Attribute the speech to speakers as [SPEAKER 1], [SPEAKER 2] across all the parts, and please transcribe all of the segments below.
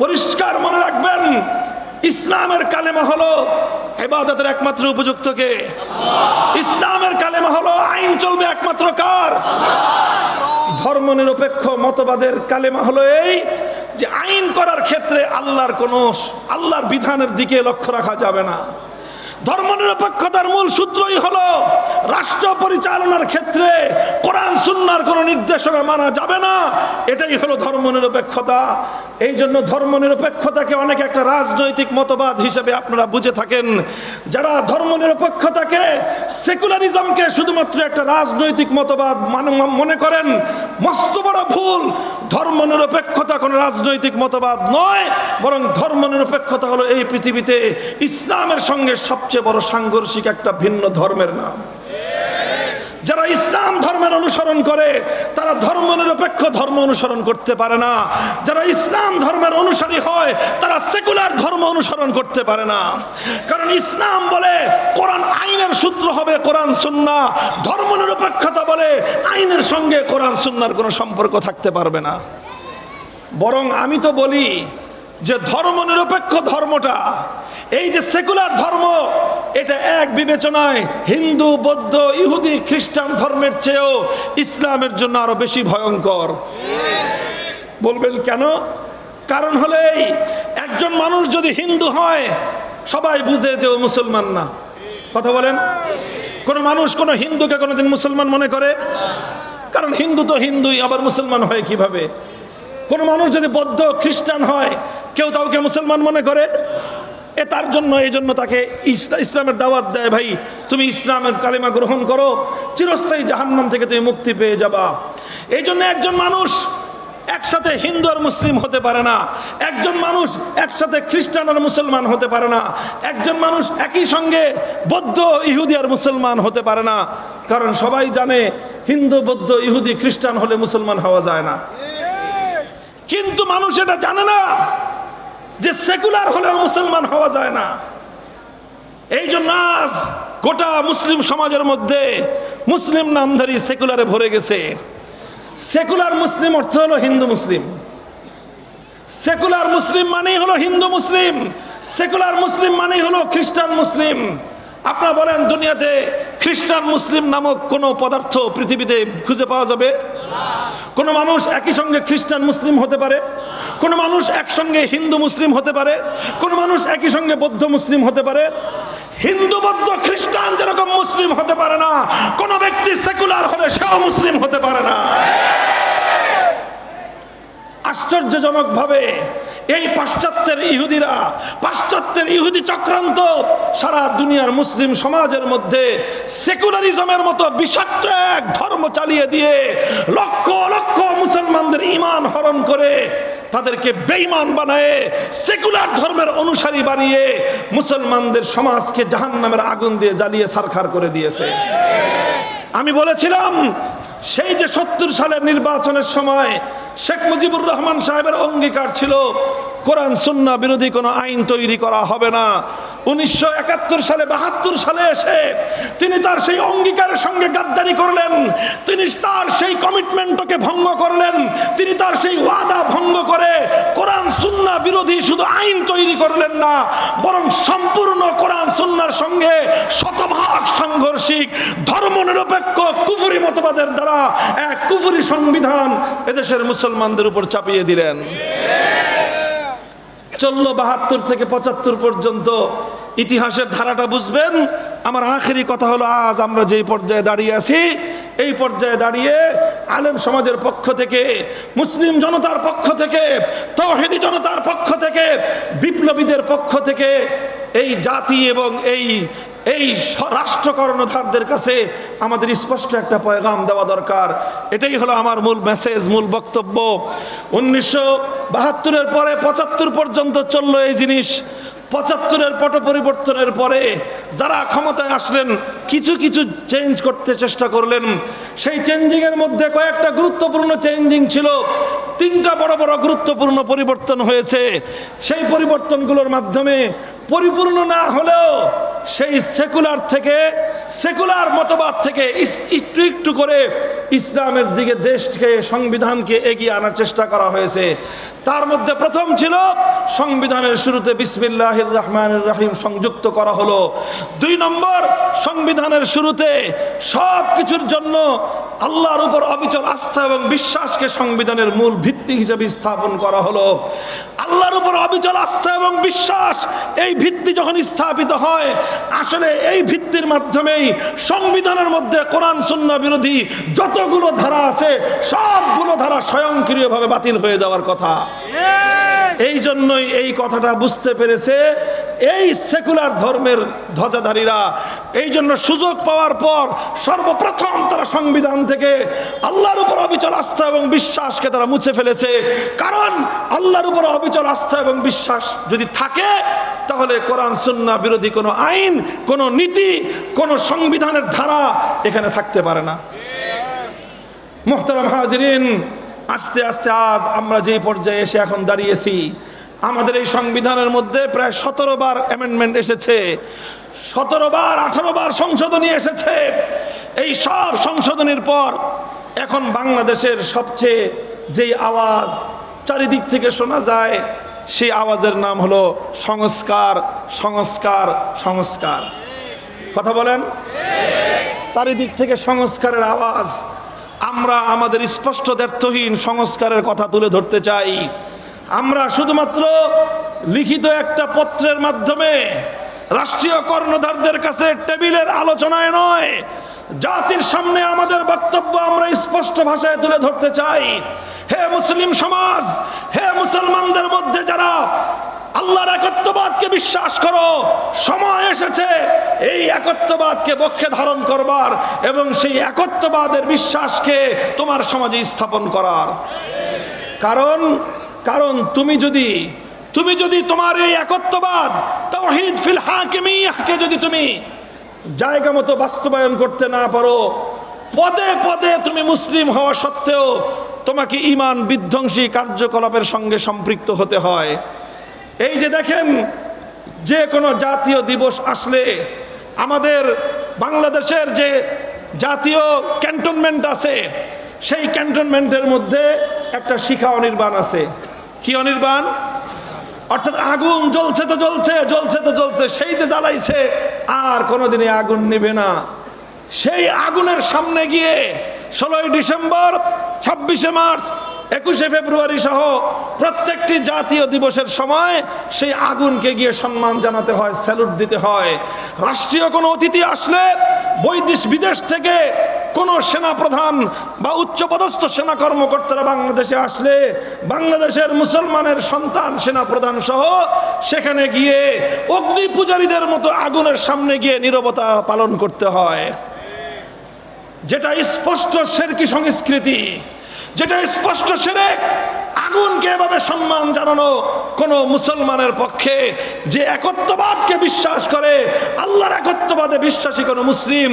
[SPEAKER 1] পরিষ্কার মনে রাখবেন, ইসলামের কালেমা হলো এবাদতের একমাত্র উপযুক্তকে ইসলামের কালেমা হলো আইন চলবে একমাত্র কার? ধর্ম নিরপেক্ষ মতবাদের কালেমা হলো এই যে আইন করার ক্ষেত্রে আল্লাহর কোন, আল্লাহর বিধানের দিকে লক্ষ্য রাখা যাবে না। ধর্ম নিরপেক্ষতার মূল সূত্রই হলো রাষ্ট্র পরিচালনার ক্ষেত্রে কোরআন সুন্নার কোনো নির্দেশনা মানা যাবে না। এটাই হলো ধর্ম নিরপেক্ষতা এই জন্য ধর্ম নিরপেক্ষতাকে অনেক একটা রাজনৈতিক মতবাদ হিসেবে আপনারা বুঝে থাকেন। যারা ধর্ম নিরপেক্ষতাকে সেকুলারিজমকে শুধুমাত্র একটা রাজনৈতিক মতবাদ মান- মনে করেন, মস্ত বড় ভুল। ধর্ম নিরপেক্ষতা কোনো রাজনৈতিক মতবাদ নয়, বরং ধর্ম নিরপেক্ষতা হলো এই পৃথিবীতে ইসলামের সঙ্গে সবচেয়ে বড় সাংঘর্ষিক একটা ভিন্ন ধর্মের নাম। যারা ইসলাম ধর্মের অনুসরণ করে, তারা ধর্ম নিরপেক্ষ ধর্ম অনুসরণ করতে পারে না। যারা ইসলাম ধর্মের অনুসারী হয়, তারা সেকুলার ধর্ম অনুসরণ করতে পারে না। কারণ ইসলাম বলে, কোরআন আইনের সূত্র হবে কোরআন সুন্না। ধর্ম নিরপেক্ষতা বলে, আইনের সঙ্গে কোরআন সুন্নার কোনো সম্পর্ক থাকতে পারবে না। বরং আমি তো বলি যে ধর্ম নিরপেক্ষ ধর্মটা, এই যে সেকুলার ধর্ম, এটা এক বিবেচনায় হিন্দু, বৌদ্ধ, ইহুদি, খ্রিস্টান ধর্মের চেয়েও ইসলামের জন্য আরও বেশি ভয়ঙ্কর। বলবেন কেন? কারণ হলো একজন মানুষ যদি হিন্দু হয়, সবাই বুঝে যে ও মুসলমান না। কথা বলেন? কোন মানুষ কোন হিন্দুকে কোনোদিন মুসলমান মনে করে? কারণ হিন্দু তো হিন্দুই, আবার মুসলমান হয় কীভাবে? কোন মানুষ যদি বৌদ্ধ, খ্রিস্টান হয় কেউ কাউকে মুসলমান মনে করে? এ তার জন্য, এই জন্য তাকে ইসলামের দাওয়াত দেয়, ভাই, তুমি ইসলামের কালিমা গ্রহণ করো। চিরস্থায়ী জাহান্নাম থেকে তুমি মুক্তি পেয়ে যাবা। এই জন্য একজন মানুষ একসাথে হিন্দু আর মুসলিম হতে পারে না। একজন মানুষ একসাথে খ্রিস্টান আর মুসলমান হতে পারে না। একজন মানুষ একই সঙ্গে বৌদ্ধ, ইহুদি আর মুসলমান হতে পারে না। কারণ সবাই জানে, হিন্দু, বৌদ্ধ, ইহুদি, খ্রিস্টান হলে মুসলমান হওয়া যায় না। কিন্তু মানুষ এটা জানে না। যে সেকুলার হলেও মুসলমান হওয়া যায় না। এই জন্য আজ গোটা মুসলিম সমাজের মধ্যে মুসলিম নামধারী সেকুলারে ভরে গেছে। সেকুলার মুসলিম অর্থ হলো হিন্দু মুসলিম। সেকুলার মুসলিম মানেই হলো হিন্দু মুসলিম। সেকুলার মুসলিম মানেই হলো খ্রিস্টান মুসলিম। আপনারা বলেন, দুনিয়াতে খ্রিস্টান মুসলিম নামক কোনো পদার্থ পৃথিবীতে খুঁজে পাওয়া যাবে? কোন মানুষ একই সঙ্গে খ্রিস্টান, মুসলিম হতে পারে। কোন মানুষ একসঙ্গে হিন্দু, মুসলিম হতে পারে। কোন মানুষ একই সঙ্গে বৌদ্ধ, মুসলিম হতে পারে। হিন্দু, বৌদ্ধ, খ্রিস্টান যেরকম মুসলিম হতে পারে না, কোন ব্যক্তি সেকুলার হলে সেও মুসলিম হতে পারে না। আশ্চর্যজনক ভাবে এই পাশ্চাত্যের ইহুদিরা, পাশ্চাত্যের ইহুদি চক্রান্ত সারা দুনিয়ার মুসলিম সমাজের মধ্যে সেকুলারিজমের মতো বিষাক্ত এক ধর্ম চালিয়ে দিয়ে লক্ষ লক্ষ মুসলমানদের ইমান হরণ করে তাদেরকে বেঈমান বানায় সেকুলার ধর্মের অনুসারী বানিয়ে মুসলমানদের সমাজকে জাহান্নামের আগুন দিয়ে জ্বালিয়ে সারখার করে দিয়েছে। আমি বলেছিলাম সেই যে সত্তর সালের নির্বাচনের সময় শেখ মুজিবুর রহমান সাহেবের অঙ্গীকার ছিল, কোরআন সুন্না বিরোধী কোনো আইন তৈরি করা হবে না। উনিশশো একাত্তর সালে, বাহাত্তর সালে এসে তিনি তার সেই অঙ্গীকারের সঙ্গে গাদ্দারি করলেন। তিনি তার সেই কমিটমেন্টকে ভঙ্গ করলেন। তিনি তার সেই ওয়াদা ভঙ্গ করে কোরআন সুন্না বিরোধী শুধু আইন তৈরি করলেন না, বরং সম্পূর্ণ কোরআন সুন্নার সঙ্গে শতভাগ সাংঘর্ষিক ধর্ম নিরপেক্ষ কুফুরি মতবাদের দ্বারা এক কুফুরি সংবিধান এদেশের মুসলমানদের উপর চাপিয়ে দিলেন। চলল বাহাত্তর থেকে পঁচাত্তর পর্যন্ত ইতিহাসের ধারাটা বুঝবেন। আমার আখেরি কথা হলো, আজ আমরা যেই পর্যায়ে দাঁড়িয়ে আছি, এই পর্যায়ে দাঁড়িয়ে আলেম সমাজের পক্ষ থেকে, মুসলিম জনতার পক্ষ থেকে তৌহিদি জনতার পক্ষ থেকে, বিপ্লবীদের পক্ষ থেকে এই জাতি এবং এই এই স- রাষ্ট্র কর্ণধারদের কাছে আমাদের স্পষ্ট একটা পয়গাম দেওয়া দরকার। এটাই হলো আমার মূল মেসেজ মূল বক্তব্য। উনিশশো বাহাত্তরের পরে পঁচাত্তর পর্যন্ত চলল এই জিনিস। পঁচাত্তরের পট পরিবর্তনের পরে যারা ক্ষমতায় আসলেন, কিছু কিছু চেঞ্জ করতে চেষ্টা করলেন। সেই চেঞ্জিংয়ের মধ্যে কয়েকটা গুরুত্বপূর্ণ চেঞ্জিং ছিল। তিনটা বড় বড় গুরুত্বপূর্ণ পরিবর্তন হয়েছে। সেই পরিবর্তনগুলোর মাধ্যমে পরিপূর্ণ না হলেও সেই সেকুলার থেকে, সেকুলার মতবাদ থেকে একটু একটু করে ইসলামের দিকে, দেশকে, সংবিধানকে এগিয়ে আনার চেষ্টা করা হয়েছে। তার মধ্যে প্রথম ছিল সংবিধানের শুরুতে বিসমিল্লাহ রহমান রাহিম সংযুক্ত করা হলো। দুই নম্বর, সংবিধানের শুরুতে সব কিছুর জন্য আল্লাহর উপর অবিচল আস্থা এবং বিশ্বাসকে সংবিধানের মূল ভিত্তি হিসেবে স্থাপন করা হলো। আল্লাহর উপর অবিচল আস্থা এবং বিশ্বাস, এই ভিত্তি যখন স্থাপিত হয় আসলে এই ভিত্তির মাধ্যমেই সংবিধানের মধ্যে কোরআন শূন্য বিরোধী যতগুলো ধারা আছে সবগুলো ধারা স্বয়ংক্রিয়ভাবে বাতিল হয়ে যাওয়ার কথা। এই জন্যই এই কথাটা বুঝতে পেরেছে এই সেকুলার ধর্মের ধ্বজাধারীরা, এই জন্য সুযোগ পাওয়ার পর সর্বপ্রথম তারা সংবিধান থেকে আল্লাহর উপর অবিচল আস্থা এবং বিশ্বাসকে তারা মুছে ফেলেছে। কারণ আল্লাহর উপর অবিচল আস্থা এবং বিশ্বাস যদি থাকে, তাহলে কোরআন সুন্না বিরোধী কোনো আইন, কোনো নীতি, কোনো সংবিধানের ধারা এখানে থাকতে পারে না। মোহতারাম হাজরিন, আস্তে আস্তে আজ আমরা যে পর্যায়ে এসে এখন দাঁড়িয়েছি আমাদের এই সংবিধানের মধ্যে প্রায় সতেরো বার অ্যামেন্ডমেন্ট এসেছে। সতেরো বার, আঠারো বার সংশোধনী এসেছে। এই সব সংশোধনীর পর এখন বাংলাদেশের সবচেয়ে যেই আওয়াজ চারিদিক থেকে শোনা যায়, সেই আওয়াজের নাম হলো সংস্কার সংস্কার সংস্কার। কথা বলেন? চারিদিক থেকে সংস্কারের আওয়াজ। আমরা আমাদের স্পষ্ট দ্ব্যর্থহীন সংস্কারের কথা তুলে ধরতে চাই। আমরা শুধুমাত্র লিখিত একটা পত্রের মাধ্যমে রাষ্ট্রীয় কর্ণধারদের কাছে টেবিলের আলোচনায় নয়, জাতির সামনে আমাদের বক্তব্য আমরা স্পষ্ট ভাষায় তুলে ধরতে চাই। হে মুসলিম সমাজ, হে মুসলমানদের মধ্যে যারা আল্লাহর একত্ববাদকে বিশ্বাস করো, সময় এসেছে এই একত্ববাদকে বক্ষে ধারণ করবার এবং সেই একত্ববাদের বিশ্বাসকে তোমার সমাজে স্থাপন করার। কারণ কারণ তুমি যদি তুমি যদি তোমার এই একত্ববাদ, তাওহীদ ফিল হাকিমিয়াহকে যদি তুমি জায়গা মতো বাস্তবায়ন করতে না পারো, পদে পদে তুমি মুসলিম হওয়া সত্ত্বেও তোমাকে ইমান বিধ্বংসী কার্যকলাপের সঙ্গে সম্পৃক্ত হতে হয়। এই যে দেখেন, যে কোনো জাতীয় দিবস আসলে আমাদের বাংলাদেশের যে জাতীয় ক্যান্টনমেন্ট আছে, সেই ক্যান্টনমেন্টের মধ্যে একটা শিখা অনির্বাণ আছে। কি অনির্বাণ? অর্থাৎ আগুন জ্বলছে তো জ্বলছে জ্বলছে তো জ্বলছে, সেই যে জ্বালাইছে, আর কোনোদিনই আগুন নিবে না। সেই আগুনের সামনে গিয়ে ষোলোই ডিসেম্বর, ছাব্বিশে মার্চ একুশে ফেব্রুয়ারি সহ প্রত্যেকটি জাতীয় দিবসের সময় সেই আগুনকে গিয়ে সম্মান জানাতে হয় স্যালুট দিতে হয়। রাষ্ট্রীয় কোনো অতিথি আসলে বৈদেশ বিদেশ থেকে কোনো সেনা প্রধান বা উচ্চপদস্থ সেনা কর্মকর্তারা বাংলাদেশে আসলে বাংলাদেশের মুসলমানের সন্তান সেনা প্রধান সহ সেখানে গিয়ে অগ্নি পূজারীদের মতো আগুনের সামনে গিয়ে নীরবতা পালন করতে হয়। যেটা স্পষ্ট সেরকি সংস্কৃতি। যেটা স্পষ্ট সেরেক, আগুনকে এভাবে সম্মান জানানো কোনো মুসলমানের পক্ষে যে একত্ববাদকে বিশ্বাস করে, আল্লাহর একত্ববাদে বিশ্বাসী কোনো মুসলিম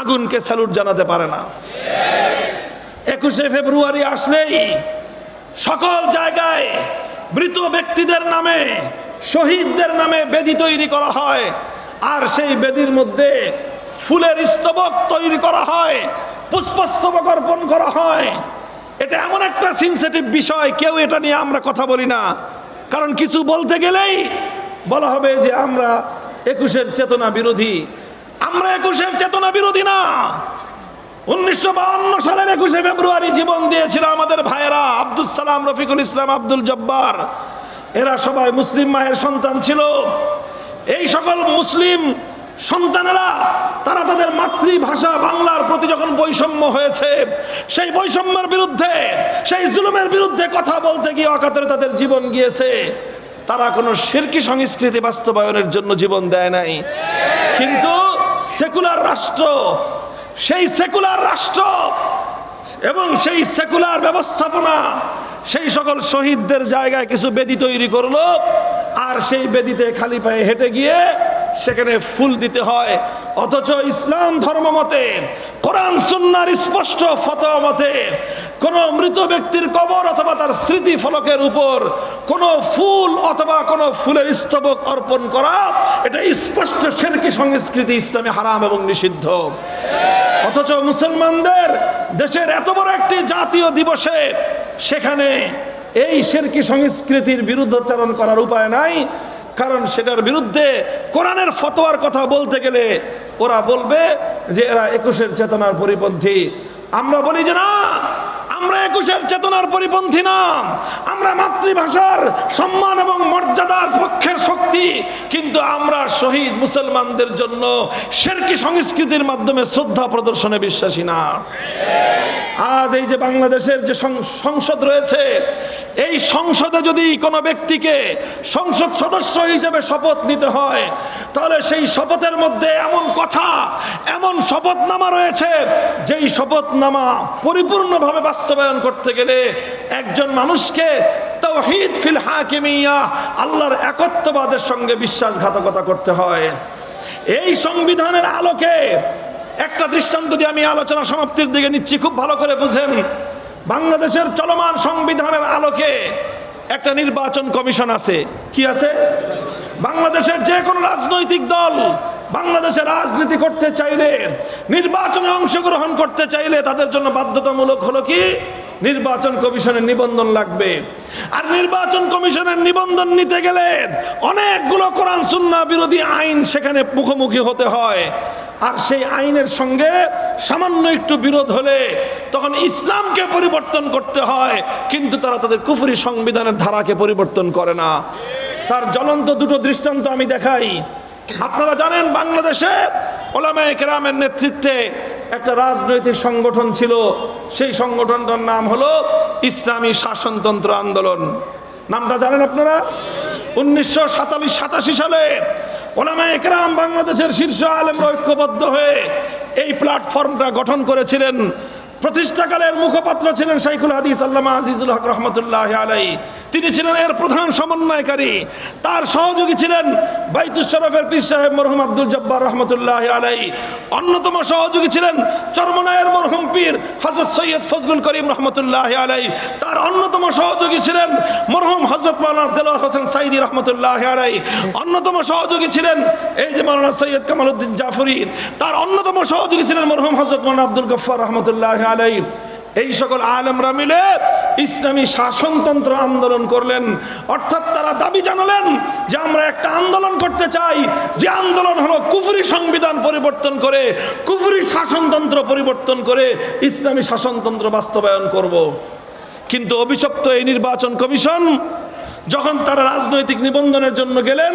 [SPEAKER 1] আগুনকে স্যালুট জানাতে পারে না। একুশে ফেব্রুয়ারি আসলেই সকল জায়গায় মৃত ব্যক্তিদের নামে, শহীদদের নামে বেদি তৈরি করা হয়। আর সেই বেদির মধ্যে ফুলের স্তবক তৈরি করা হয়, পুষ্পস্তবক অর্পণ করা হয়। এটা এমন একটা সেন্সিটিভ বিষয়, কেউ এটা নিয়ে আমরা কথা বলি না। কারণ কিছু বলতে গেলেই বলা হবে যে আমরা একুশের চেতনা বিরোধী। আমরা একুশের চেতনা বিরোধী না। উনিশশো সালের একুশে ফেব্রুয়ারি জীবন দিয়েছিল আমাদের ভাইয়েরা আব্দুল সালাম রফিকুল ইসলাম আব্দুল জব্বার। এরা সবাই মুসলিম মায়ের সন্তান ছিল। এই সকল মুসলিম সন্তানেরা, তারা তাদের মাতৃভাষা বাংলার প্রতি যখন বৈষম্য হয়েছে, সেই বৈষম্যের বিরুদ্ধে, সেই জুলুমের বিরুদ্ধে কথা বলতে গিয়ে অকাতরে তাদের জীবন গিয়েছে। তারা কোনো শিরকি সংস্কৃতি বাস্তবায়নের জন্য জীবন দেয় নাই। কিন্তু সেকুলার রাষ্ট্র, সেই সেকুলার রাষ্ট্র এবং সেই সেকুলার ব্যবস্থাপনা, সেই সকল শহীদদের জায়গায় কিছু বেদি তৈরি করল, আর সেই বেদিতে খালি পায়ে হেঁটে গিয়ে সেখানে ফুল দিতে হয়। অথচ ইসলাম ধর্ম মতে, কোরআন, সুন্নার স্পষ্ট ফতোয়া মতে, কোন মৃত ব্যক্তির কবর অথবা তার স্মৃতি ফলকের উপর কোনো ফুল অথবা কোনো ফুলের স্তবক অর্পণ করা, এটা স্পষ্ট সেরকি সংস্কৃতি, ইসলামে হারাম এবং নিষিদ্ধ। অথচ মুসলমানদের দেশের এত বড় একটি জাতীয় দিবসে সেখানে এই সেরকি সংস্কৃতির বিরুদ্ধচারণ করার উপায় নাই। কারণ সেটার বিরুদ্ধে কোরআনের ফতোয়ার কথা বলতে গেলে ওরা বলবে যে এরা একুশের চেতনার পরিপন্থী। আমরা বলি যে না, আমরা একুশের চেতনার পরিপন্থী না। আমরা মাতৃভাষার সম্মান এবং মর্যাদার পক্ষের শক্তি, কিন্তু আমরা শহীদ মুসলমানদের জন্য শেরকি সংস্কৃতির মাধ্যমে শ্রদ্ধা প্রদর্শনে বিশ্বাসী না। আজ এই যে বাংলাদেশের যে সংসদ রয়েছে, এই সংসদে যদি কোনো ব্যক্তিকে সংসদ সদস্য হিসেবে শপথ নিতে হয়, তাহলে সেই শপথের মধ্যে এমন কথা, এমন শপথনামা রয়েছে, যেই শপথনামা পরিপূর্ণভাবে বাস্তবায়ন করতে গেলে একজন মানুষকে তৌহিদ ফিল হাকিমিয়া, আল্লাহর একত্ববাদের সঙ্গে বিশ্বাসঘাতকতা করতে হয়। এই সংবিধানের আলোকে একটা দৃষ্টান্ত দিয়ে আমি আলোচনা সমাপ্তির দিকে নিচ্ছি, খুব ভালো করে বুঝেন। বাংলাদেশের চলমান সংবিধানের আলোকে একটা নির্বাচন কমিশন আছে। কি আছে? বাংলাদেশের যে কোনো রাজনৈতিক দল বাংলাদেশে রাজনীতি করতে চাইলে, নির্বাচনে অংশগ্রহণ করতে চাইলে তাদের জন্য বাধ্যতামূলক হলো কি? নির্বাচন কমিশনের নিবন্ধন লাগবে। আর নির্বাচন কমিশনের নিবন্ধন নিতে গেলে অনেকগুলো কোরআন সুন্না বিরোধী আইন সেখানে মুখোমুখি হতে হয়। আর সেই আইনের সঙ্গে সামান্য একটু বিরোধ হলে তখন ইসলামকে পরিবর্তন করতে হয়, কিন্তু তারা তাদের কুফরি সংবিধানের ধারাকে পরিবর্তন করে না। তার জ্বলন্ত দুটো দৃষ্টান্ত আমি দেখাই। আপনারা জানেন বাংলাদেশে ওলামায়ে কেরামের নেতৃত্বে একটা রাজনৈতিক সংগঠন ছিল সেই সংগঠনটার নাম হলো ইসলামী শাসনতন্ত্র আন্দোলন। নামটা জানেন আপনারা? উনিশশো সাতাল্লিশ সাতাশি সালে কেরাম বাংলাদেশের শীর্ষ আলেম ঐক্যবদ্ধ হয়ে এই প্ল্যাটফর্মটা গঠন করেছিলেন। প্রতিষ্ঠাকালের মুখপাত্র ছিলেন শাইখুল হাদিস আল্লামা আজিজুল হক রহমতুল্লাহ আলাই তিনি ছিলেন এর প্রধান সমন্বয়কারী। তার সহযোগী ছিলেন বাইতুল শরফের পীর সাহেব মরহুম আব্দুল জব্বার রহমতুল্লাহ আলাই অন্যতম সহযোগী ছিলেন চরমনায়ের মরহুম পীর হজরত সৈয়দ ফজলুল করিম রহমতুল্লাহ আলাই তার অন্যতম সহযোগী ছিলেন মরহুম হজরত মাওলানা দেলোয়ার হোসেন সাইদি রহমতুল্লাহ আলাই অন্যতম সহযোগী ছিলেন এই যে মাওলানা সৈয়দ কামালউদ্দিন জাফরি। তার অন্যতম সহযোগী ছিলেন মরহুম হজরত মাওলানা আব্দুল গফফার রহমতুল্লাহ আলাই এই সকল আলেমরা মিলে ইসলামী শাসনতন্ত্র আন্দোলন করলেন। অর্থাৎ তারা দাবি জানালেন যে আমরা একটা আন্দোলন করতে চাই। যে আন্দোলন হলো কুফরি সংবিধান পরিবর্তন করে, কুফরি শাসনতন্ত্র পরিবর্তন করে ইসলামী শাসনতন্ত্র বাস্তবায়ন করব। কিন্তু অভিশপ্ত এই নির্বাচন কমিশন যখন তারা রাজনৈতিক নিবন্ধনের জন্য গেলেন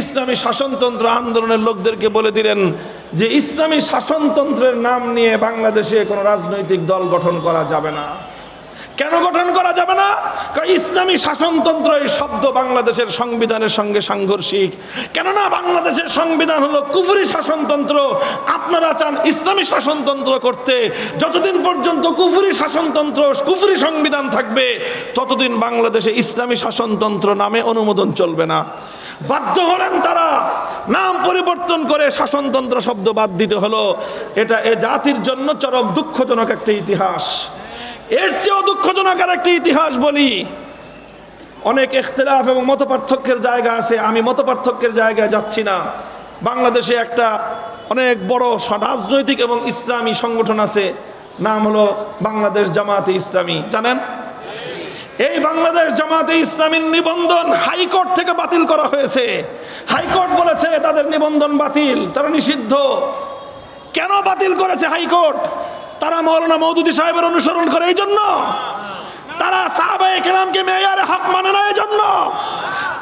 [SPEAKER 1] ইসলামী শাসনতন্ত্র আন্দোলনের লোকদেরকে বলে দিলেন যে ইসলামী শাসনতন্ত্রের নাম নিয়ে বাংলাদেশে কোনো রাজনৈতিক দল গঠন করা যাবে না। কেন গঠন করা যাবে না? ইসলামী শাসনতন্ত্র এই শব্দ বাংলাদেশের সংবিধানের সঙ্গে সাংঘর্ষিক। কেননা বাংলাদেশের সংবিধান হলো কুফুরি শাসনতন্ত্র। আপনারা চান ইসলামী শাসনতন্ত্র করতে। যতদিন পর্যন্ত কুফুরি শাসনতন্ত্র, কুফুরি সংবিধান থাকবে, ততদিন বাংলাদেশে ইসলামী শাসনতন্ত্র নামে অনুমোদন চলবে না। বাধ্য হলেন তারা। নাম পরিবর্তন করে শাসনতন্ত্র শব্দ বাদ দিতে হলো। এটা এ জাতির জন্য চরম দুঃখজনক একটা ইতিহাস। এর চেয়েও দুঃখজনক আর একটি ইতিহাস বলি। অনেক ইখতলাফ এবং মত পার্থক্যের জায়গা আছে। আমি মত পার্থক্যের জায়গায় যাচ্ছি না। বাংলাদেশে একটা অনেক বড় রাজনৈতিক এবং ইসলামী সংগঠন আছে। নাম হলো বাংলাদেশ জামাতে ইসলামী। জানেন? এই বাংলাদেশ জামাতে ইসলামীর নিবন্ধন হাইকোর্ট থেকে বাতিল করা হয়েছে। হাইকোর্ট বলেছে তাদের নিবন্ধন বাতিল, তারা নিষিদ্ধ। কেন বাতিল করেছে হাইকোর্ট? তারা মৌলানা মৌদুদি সাহেবের অনুসরণ করে এই জন্য। তারা সাহাবায়ে কেরামকে মেয়ারে হক মানে না এই জন্য।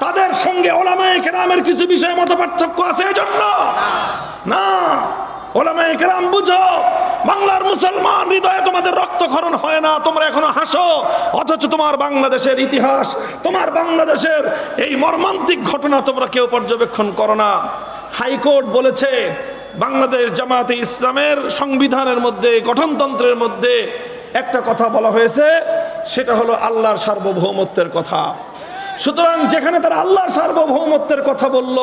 [SPEAKER 1] তাদের সঙ্গে ওলামায়ে কেরামের কিছু বিষয়ে মত পার্থক্য আছে এই জন্য। না, ওলামায়ে কেরাম বুঝো। বাংলার মুসলমান, হৃদয়ে তোমাদের রক্তক্ষরণ হয় না, তোমরা এখনও হাসো। অথচ তোমার বাংলাদেশের ইতিহাস, তোমার বাংলাদেশের এই মর্মান্তিক ঘটনা তোমরা কেউ পর্যবেক্ষণ করো না। হাইকোর্ট বলেছে, বাংলাদেশ জামাতে ইসলামের সংবিধানের মধ্যে, গঠনতন্ত্রের মধ্যে একটা কথা বলা হয়েছে, সেটা হলো আল্লাহর সার্বভৌমত্বের কথা। সুতরাং যেখানে তারা আল্লাহর সার্বভৌমত্বের কথা বলল,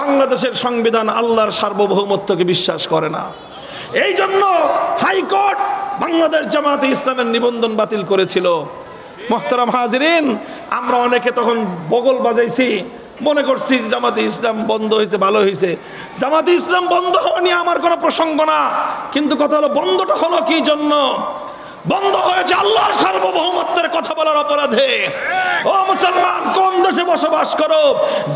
[SPEAKER 1] বাংলাদেশের সংবিধান আল্লাহর সার্বভৌমত্বকে বিশ্বাস করে না। এই জন্য হাইকোর্ট বাংলাদেশ জামাতে ইসলামের নিবন্ধন বাতিল করেছিল। মোহতারাম হাজরিন, আমরা অনেকে তখন বগল বাজাইছি, মনে করছি জামাতে ইসলাম বন্ধ হয়েছে, ভালো হয়েছে। জামাতে ইসলাম বন্ধ হওয়া নিয়ে আমার কোনো প্রসঙ্গ না। কিন্তু কথা হলো, বন্ধটা হলো কি জন্য? বন্ধ হয়েছে আল্লাহর সার্বভৌমত্বের কথা বলার অপরাধে। ও মুসলমান, কোন দেশে বসবাস করো?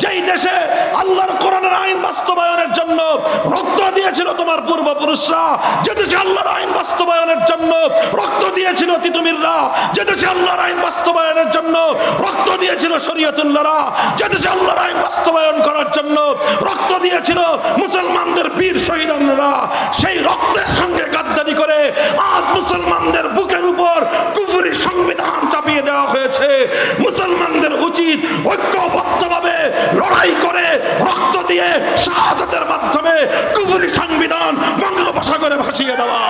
[SPEAKER 1] যেই দেশে আল্লাহর কোরআনের আইন বাস্তবায়নের জন্য রক্ত দিয়েছিল তোমার পূর্বপুরুষরা, যে দেশে আল্লাহর আইন বাস্তবায়নের জন্য রক্ত দিয়েছিল তিতুমিররা, যে দেশে আল্লাহর আইন বাস্তবায়নের জন্য রক্ত দিয়েছিল শরীয়তুল্লাহরা, যে দেশে আল্লাহর আইন বাস্তবায়ন করার জন্য রক্ত দিয়েছিল মুসলমানদের বীর শহীদানরা সেই রক্তের সঙ্গে গাদ্দারি করে আজ মুসলমানদের বুকের উপর কুফুরি সংবিধান চাপিয়ে দেওয়া হয়েছে। মুসলমানদের উচিত ঐক্যবদ্ধভাবে লড়াই করে রক্ত দিয়ে শাহাদাতের মাধ্যমে কুফুরি সংবিধান বঙ্গোপসাগরে ভাসিয়ে দেওয়া।